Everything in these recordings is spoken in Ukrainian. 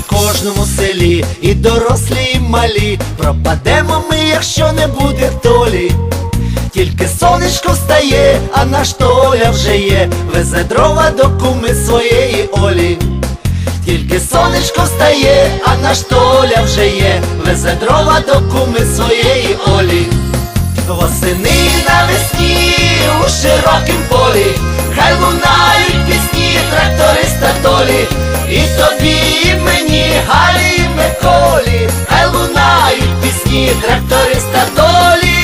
в кожному селі, і дорослі, і малі. Пропадемо ми, якщо не буде толі. Тільки сонечко встає, а наш толя вже є, везе дрова до куми своєї Олі. Тільки сонечко встає, а наш толя вже є, везе дрова до куми своєї Олі. Восени навесні у широкім полі, хай лунають пісні тракториста толі, і тобі, і мені, Галі, і Миколі, хай лунають пісні тракториста толі.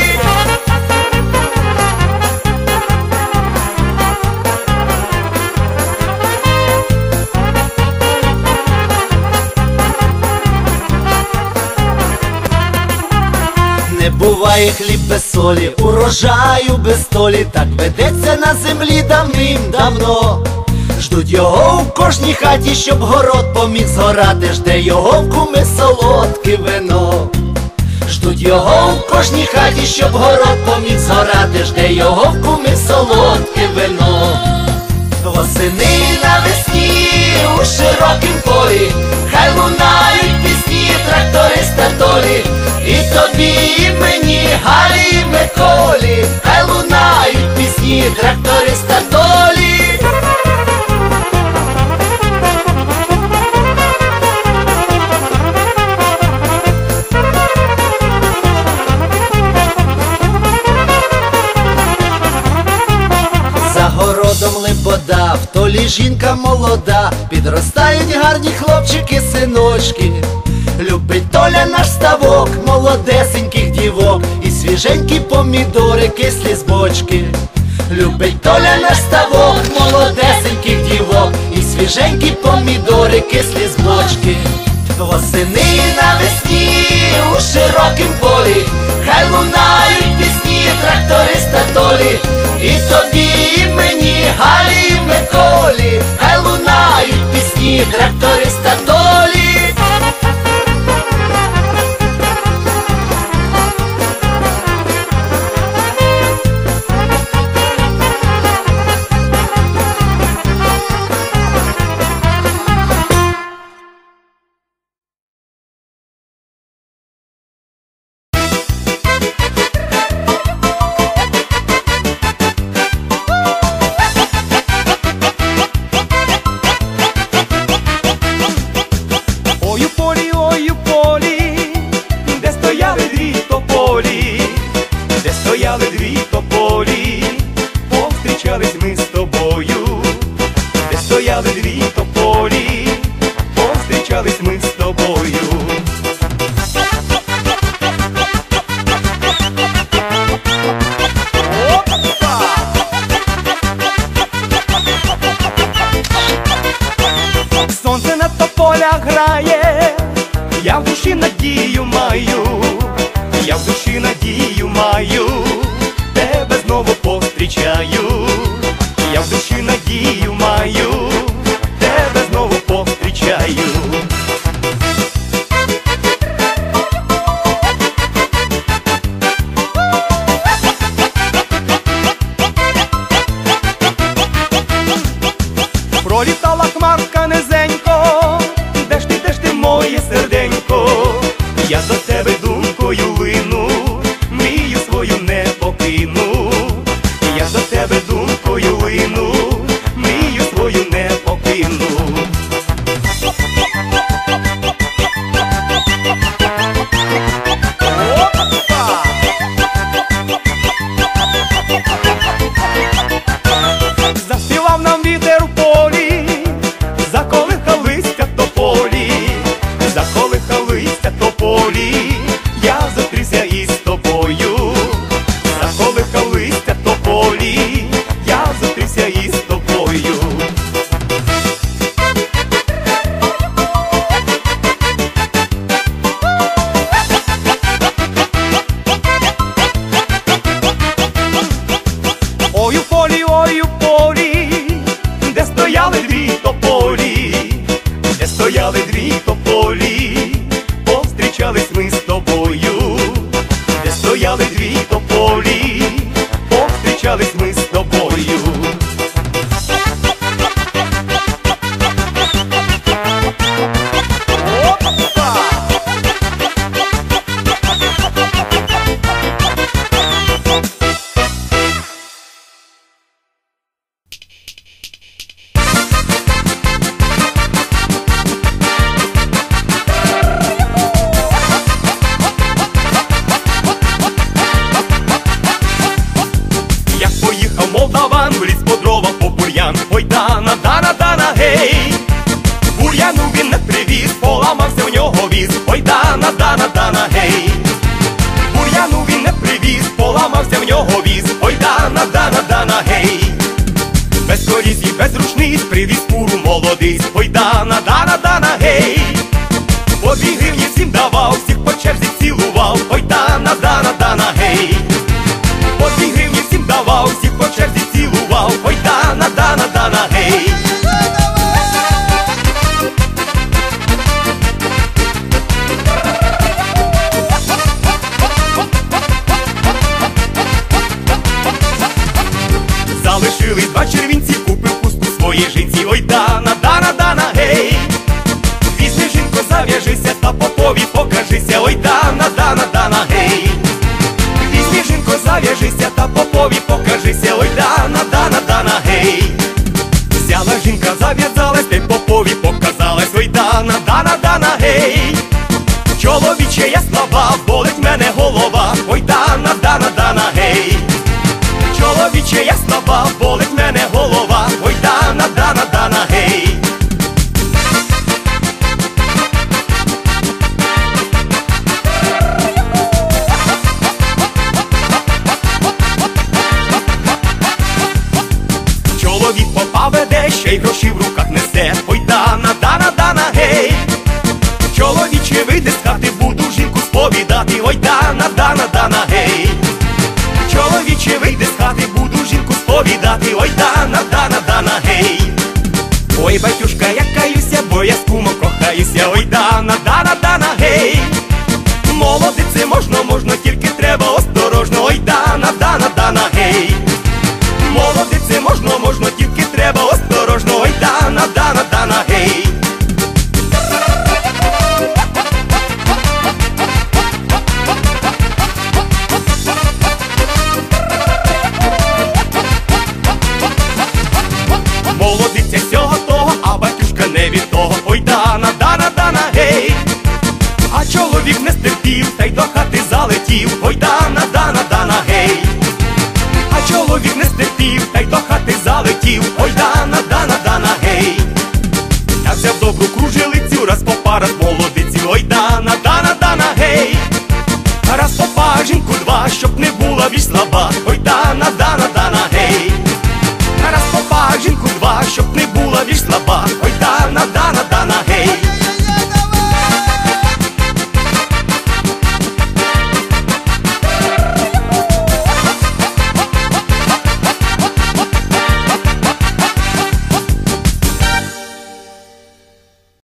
Не буває хліб без солі, урожаю без толі, так ведеться на землі давним-давно. Ждуть його в кожній хаті, щоб город поміг згорати, жде його в куми солодке вино. Ждуть його в кожній хаті, щоб город поміг згорати, жде його в куми солодке вино. Восени навесні у широкім полі, хай лунають пісні тракториста толі, і тобі, і мені, Галі, Миколі, хай городом лебода, в толі жінка молода, підростають гарні хлопчики, синочки. Любить толя наш ставок, молодесеньких дівок, і свіженькі помідори, кислі з бочки. Любить толя наш ставок, молодесеньких дівок, і свіженькі помідори, кислі з бочки. Восени надію маю, я в душі надію маю, тебе знову повстрічаю, поламався в нього віз, ой дана, дана, дана, гей, бур'яну він не привіз, поламався в нього віз, ой дана, дана, дана, гей, без коліс і без рушниць привіз пуру молодиць, ой дана, дана, дана, гей. чоловік не стерпів, та й до хати залетів. Ой, дана, дана, дана, гей, а чоловік не стерпів, та й